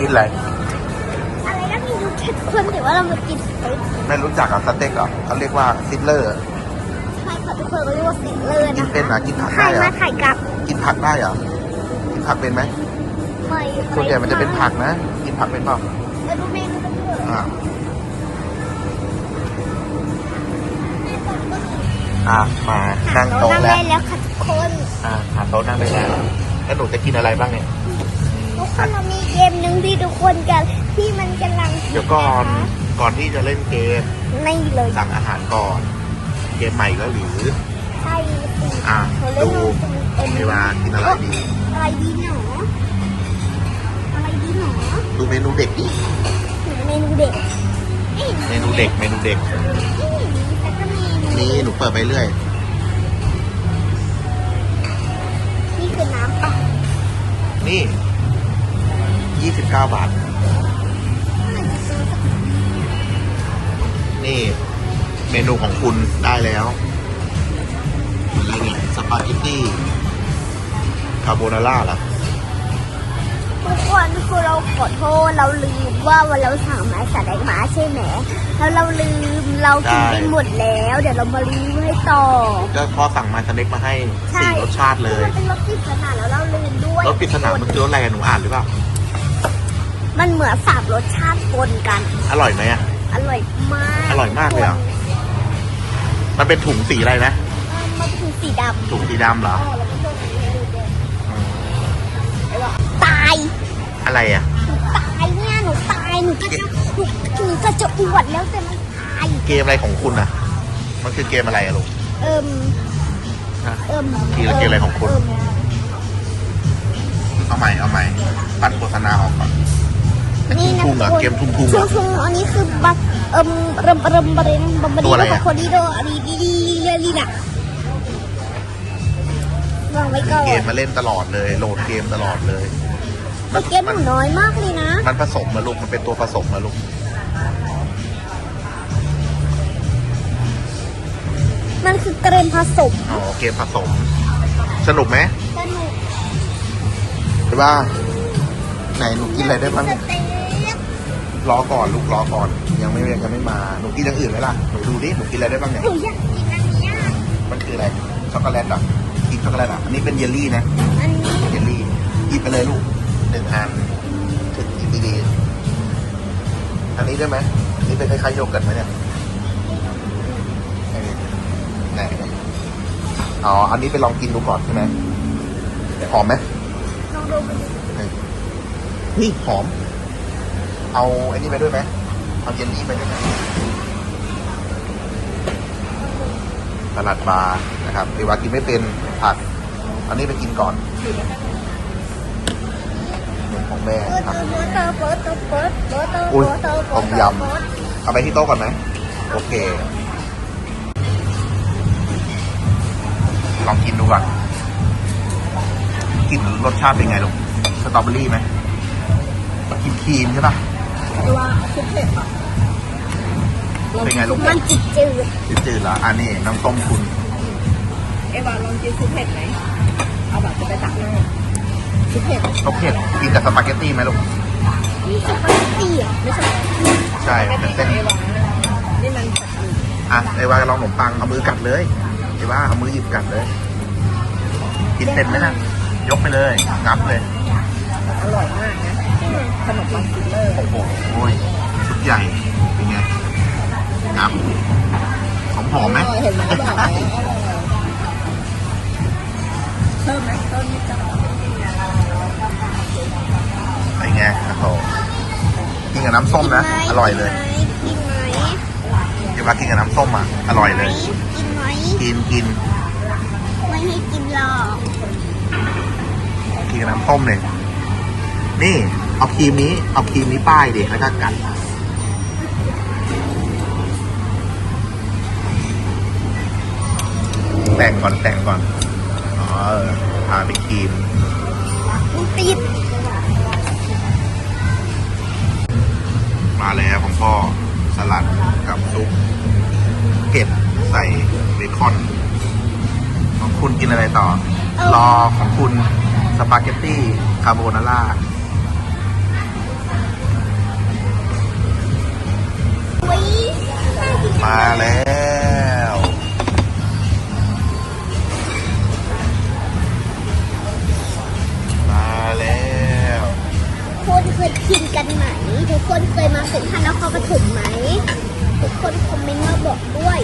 กินอะไร อะไรก็มีรู้ทุกคนแต่ว่าเรามากินสเต็กไม่รู้จักอะสเต็กเหรอะเขาเรียกว่าซิดเลอร์ ใช่ค่ะทุกคนก็เรียกว่าสเต็กเลยกินะนเป็นเหรอกินผักใครได้เหรมาอถ่ายกับกินผักได้เหรอกินผักเป็นไหมไม่ส่วนใหญ่มันจะเป็นผักนะ กินผักเป็นเปล่าแล้วดูเมนูกันด้วยอ่าอะมานั่งเราโต๊ะนั่งแล้วได้แล้วค่ะทุกคน อ่าหาโต๊ะนั่งได้แล้วแล้วหนูจะกินอะไรบ้างเนี่ย ทุกคนเรามีเกมหนึ่งที่ทุกคนกันที่มันกำลังเดี๋ยวก่อนก่อนที่จะเล่นเกมนี่เลยสั่งอาหารก่อน เกมใหม่แล้วหรือใช่สิอะเขาเล่นดูเอ็มเวลากินอะไรดีอะไรดีหนออะไรดีหนอดูเมนูเด็กดิเมนูเด็กนี่เมนูเด็กเมนูเด็กแต่ก็มีเมนูนี่หนูเปิดไปเรื่อยนี่คือน้ำป่ะนี่ ยี่สิบเก้าบาท นี่เมนูของคุณได้แล้วอะไรเนี่ยสปาเกตตี้คาโบนาร่าเหรอทุกคนคือเราขอโทษเราลืมว่าวันเราสั่งมาสาดมาใช่ไหมแล้วเราลืมเรากินไปหมดแล้ว เดี๋ยวเรามารีวิวให้ต่อก็พ่อสั่งมาสเน็กมาให้ใช่สี่รสชาติเลยมันเป็นรสปริศนาแล้วเราลืมด้วยรสปริศนามันคือรสอะไรอะหนูอ่านหรือเปล่า มันเหมือนสามรสชาติปนกัน อร่อยไหมอะ อร่อยมากอร่อยมากเลยเหรอ มันเป็นถุงสีอะไรนะเออมันคือสีดำถุงสีดำเหรออ๋อแล้วก็โดนสีให้ดูด้วยตายอะไรอะ หนูตายเนี่ยหนูตายหนูก็จะหนูหนูก็จะอวดแล้วแต่มันตายเกมอะไรของคุณอะ มันคือเกมอะไรอะลูก เอิ่มฮะเอิ่มทีละเกมอะไรของคุณ เมเอาใหม่เอาใหม่ปัดโฆษณาออกก่อน ไอ้ทุ่งทุ่งเหรอเกมทุ่งทุ่งเหรทุ่องทุ่งอันนี้คือบักเอิ่มเริ่มเริ่มบริเนบัมบตัวอะไรดีอะโคดีโดอันนี้ดีดีดีดีดีน่ะวางไว้ก่อนเกมมาเล่นตลอดเลย โหลดเกมตลอดเลยแต่เกมหนูน้อยมากเลยนะ มันผสมมาลูกมันเป็นตัวผสมมาลูกมันคือเกรนผสมอ๋อเกมผสม สนุกไหมสนุกหรือว่าไหนหนูกินอะไรได้บ้างเนี่ย รอก่อนลูกรอก่อน ยังไม่ยังไม่มาหนูกินอย่างอื่นไหมล่ะหนูดูดิหนูกินอะไรได้บ้างเนี่ยหนูอยากกินอันเนี้ยมันคืออะไรช็อกโกแลตเหรอกินช็อกโกแลตอะอันนี้เป็นเยลลี่นะอันนี้เยลลี่หยิบไปเลยลูกหนึ่งอันถึงหยิบดีๆอันนี้ได้ไหมอันนี้เป็นคล้ายๆโยเกิร์ตไหมเนี่ยไหนไหนอ๋ออันนี้ไปลองกินดูก่อนใช่ไหมหอมไหมลองดูมันดินี่หอม เอาไอ้นี่ไปด้วยไหมเอาเยลลี่ไปด้วยไหมสลัดบาร์นะครับเอวากินไม่เป็นผัก อันนี้ไปกินก่อนหนึ่งของแม่ครับอุ้ยต้มยำเอาไปที่โต๊ะก่อนไหมโอเค ลองกินดูก่อนกลินรสชาติเป็นไงลูกสตรอเบอรี่ไหมครีมครีมใช่ปะ คือว่าซุปเผ็ดอะเป็นไงลูกมันจิตจืดจืดๆเหรออันนี้น้ำต้มคุณเอวาลองกินซุปเผ็ดไหมเอาแบบจะไปตักให้ซุปเผ็ดต้มเผ็ดกินกับสปาเกตตี้ไหมลูกนี่สปาเกตตี้อะไม่ใช่ใช่ไม่เป็นใช่เส้นเอวานี่มันผัดหมี่อะไอ้ว่าลองขนมปังเอามือกัดเลยไอ้ว่าเอามือหยิบกัดเลย กินเต็มไหมนะยกไปเลยงับเลย อร่อยมากนะ ขนมปังซิลเลอร์โอ้โหโอ้ยชุดใหญ่เป็นไงงับหอมหอมๆไหมอร่อยเห็นไหมบอกแล้วอร่อยเพิ่มไหมเพิ่มนิดจังเป็นไงโอ้โหกินกับน้ำส้มนะ อร่อยเลยกินไหมเดี๋ยวว่ากินกับน้ำส้มอะ อร่อยเลย กินไหมกินกินไม่ให้กินหรอกกินกับน้ำส้มเลยนี่ เอาครีมนี้ เอาครีมนี้ป้ายดิแล้วก็กัดแต่งก่อนแต่งก่อน อ๋อเออทาเป็นครีมมันติด มาแล้วของพ่อสลัดกับซุปเก็บใส่เบคอน ของคุณกินอะไรต่อ รอของคุณสปาเกตตี้คาโบนาร่า มาแล้วมาแล้วคนเคยกินกันไหม ทุกคนเคยมาเซ็นทรัลนครปฐมไหม ทุกคนคอมเมนต์มาบอกด้วย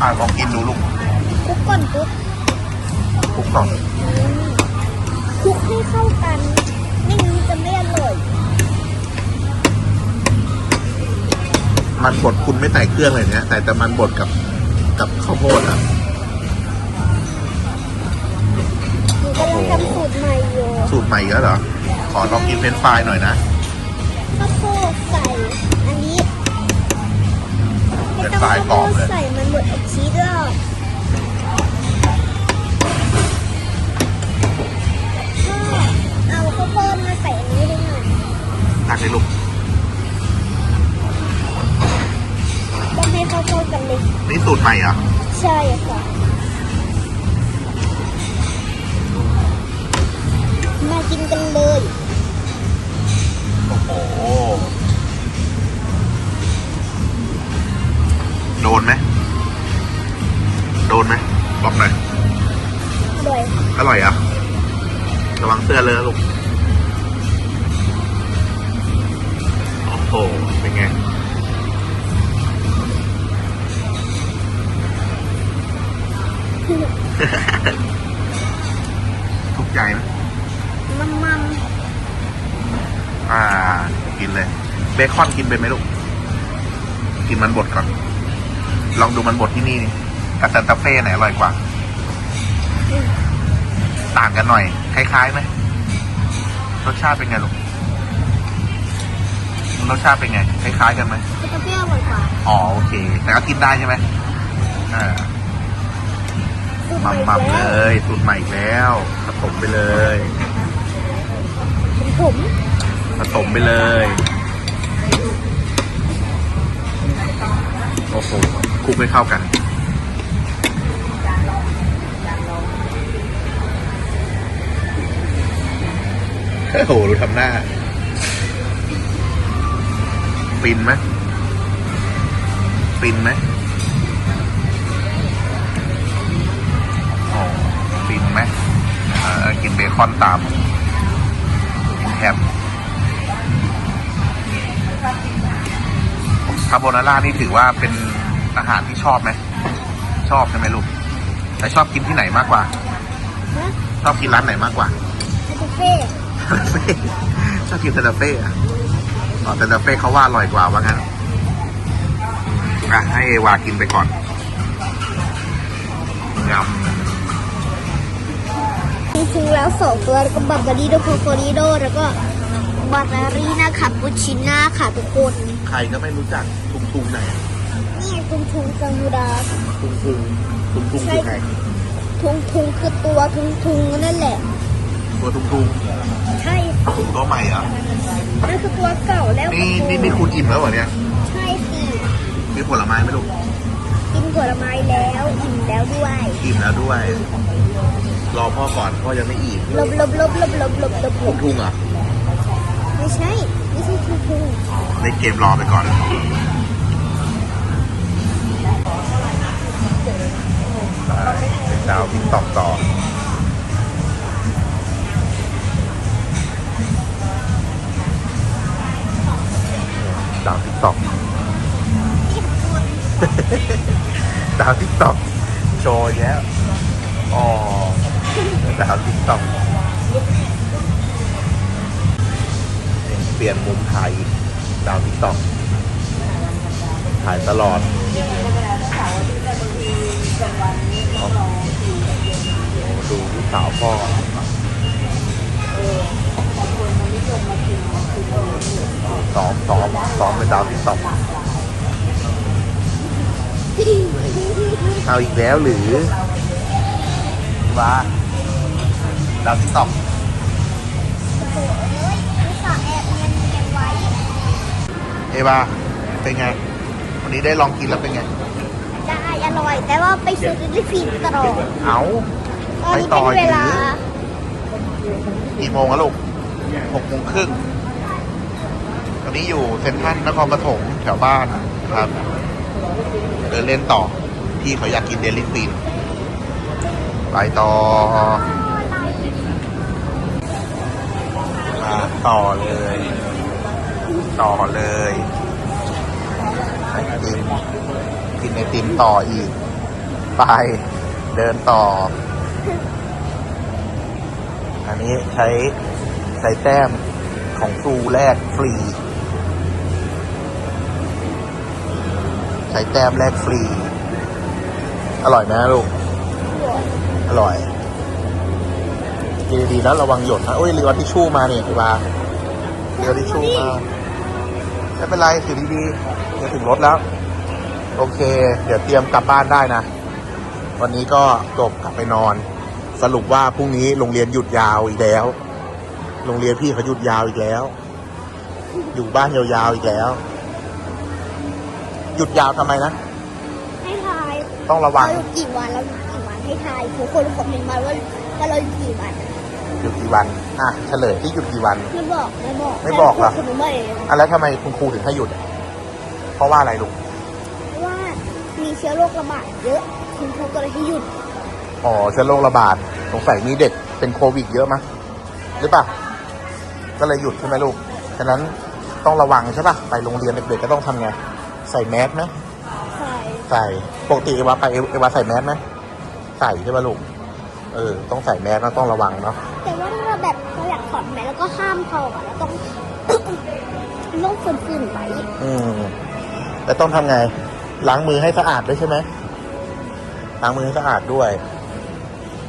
อะลองกินดูลูกทุกคนทุกคลุกก่อน คลุกให้เข้ากัน ไม่งั้นจะไม่อร่อย มันบดคุณไม่ใส่เครื่องเลยเนี้ยแต่แต่มันบดกับกับข้าวโพดอะหนูกำลังทำสูตรใหม่อยู่สูตรใหม่อีกแล้วเหรอ ขอลองกินเฟรนช์ฟรายหน่อยนะข้าวโพดใส่อันนี้เป็นสายกรอบเลยใส่มันหมดอบชีสแล้วพ่อเอาข้าวโพดมาใส่อันนี้ให้หน่อยตักเลยลูก เลยนี่สูตรใหม่เหรอใช่ค่ะมากินกันเลย โอ้โห โดนไหม โดนไหม บอกหน่อย อร่อยอร่อยอะระวังเสื้อเลยนะลูก โอ้โห เป็นไง ทุกใจไหมมันมันอ่า กินเลย เบคอนกินเป็นไหมลูก กินมันบดก่อน ลองดูมันบดที่นี่นี่กับซานตาเฟ่ไหนอร่อยกว่า ต่างกันหน่อย คล้ายๆไหมรสชาติเป็นไงลูกรสชาติเป็นไง คล้ายๆกันไหมจะเปรี้ยวกว่า อ๋อ โอเค แต่ก็กินได้ใช่ไหมอ่าสูตรให มัม่มมัมแล้เลวยสูตรใหม่อีกแล้วผสมไปเลยเป็นผมผสมไปเลยโอ้โหคลุกให้เข้ากันโอ้โหดูทำหน้าฟินไหมฟินไหม กินเบคอนตามแฮมคาโบนาร่านี่ถือว่าเป็นอาหารที่ชอบไหม ชอบใช่ไหมลูก แต่ชอบกินที่ไหนมากกว่าฮะชอบกินร้านไหนมากกว่าคาเฟ่ชอบกินเซนตาเฟ่อะอ๋อเซนตาเฟ่เขาว่าอร่อยกว่าว่างั้นอะให้เอวากินไปก่อนย จริงๆแล้วสองตัวแล้วก็บับบาริโดโคโคริโดแล้วก็บานารีนาคาปูชิน่าค่ะทุกคนำใครก็ไม่รู้จักทุงทุงไหนอะนี่ทุงทุงกังมูดาทุงทุงทุงทุงคือไงทุงทุงคือตัวทุงทุงนั่นแหละ ตัวทุงทุงใช่ตัวใหม่เหรอนั่นคือตัวเก่าแล้วนี่นี่นี่คุณอิ่มแล้วเหรอเนี่ยใช่สิมีผลไม้ไหมลูกกินผลไม้แล้วอิ่มแล้วด้วย อิ่มแล้วด้วย รอพ่อก่อนพ่อยังไม่อิ่มลบลบลบลบลบลบลบลทุบงทุงเหรอไม่ใช่ไม่ใช่ทุงทุงเล่นเกมรอไปก่อนเป็นดาวทิกตอกต่อดาวทิกตอกดาวทิกตอกโชว์แย้วอ๋อ ดาวทิกตอกเปลี่ยนมุมถ่ายอีกดาวทิกต็อกถ่ายตลอดโอ้ดูลูกสาวพ่อซ้อมซ้อมซ้อมเป็นดาวทิกต็อกเอาอีกแล้วหรือว่า ดาวทิกตอกโอ้โหเอ้ยอุตส่าห์แอบเนียนเนียนไว้เอวาเป็นไง วันนี้ได้ลองกินแล้วเป็นไง ได้อร่อย แต่ว่าไปซื้อที่ฟิล์มตลอดเอาตอนนี้เป็นเวลากี่โมงอะลูกหกโมงครึ่งตอนนี้อยู่เซ็นทรัลนครปฐมแถวบ้านครับเดินเล่นต่อที่เขาอยากกินเดลิฟีนไปต่อ ต่อเลย ต่อเลยไอติมกินไอติมต่ออีก ไป เดินต่อ อันนี้ใช้ใช้แต้มของฟรูแรกฟรี ใช้แต้มแรกฟรี อร่อยไหมลูก อร่อย กินดีๆนะระวังหยดนะโอ้ยเรือทิชชู่มาเนี่ยพี่บาเรือทิชชู่มาไม่เป็นไรถือดีๆจะถึงรถแล้ว โอเค เดี๋ยวเตรียมกลับบ้านได้นะ วันนี้ก็จบกลับไปนอน สรุปว่าพรุ่งนี้โรงเรียนหยุดยาวอีกแล้ว โรงเรียนพี่เขาหยุดยาวอีกแล้ว อยู่บ้านยาวๆอีกแล้ว หยุดยาวทำไมนะให้ทายต้องระวัเรางอยู่กี่วันเราอยู่กี่วันให้ทายทุกคนคอมเมนต์มาว่าว่าเราอยู่กี่วัน หยุดกี่วัน อะเฉลยที่หยุดกี่วัน ไม่บอกไม่บอกไม่บอกเหรอ คุณรู้ไหมอะแล้วทำไมคุณครูถึงให้หยุดอะเพราะว่าอะไรลูก เพราะว่ามีเชื้อโรคระบาดเยอะคุณครูก็เลยให้หยุดอ๋อเชื้อโรคระบาดสงสัยมีเด็กเป็นโควิดเยอะมั้ยหรือเปล่าก็เลยหยุดใช่ไหมลูกฉะนั้นต้องระวังใช่ป่ะไปโรงเรียนเด็กๆก็ต้องทำไงใส่แมสไหมใช่ใส่ปกติเอวาไปเอเอวาใส่แมสไหมใส่ใช่ป่ะลูก เออ ต้องใส่แมสนะต้องระวังเนาะแต่ว่าถ้าเราแบบเราอยากถอดแมสแล้วก็ห้ามถอดอะเราต้องลงฝืนๆไปอืมแต่ต้องทำไง ล้างมือให้สะอาดด้วยใช่ไหมล้างมือให้สะอาดด้วย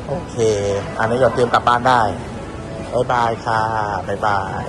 โอเค อันนี้เดี๋ยวเตรียมกลับบ้านได้บายบายค่ะบายบาย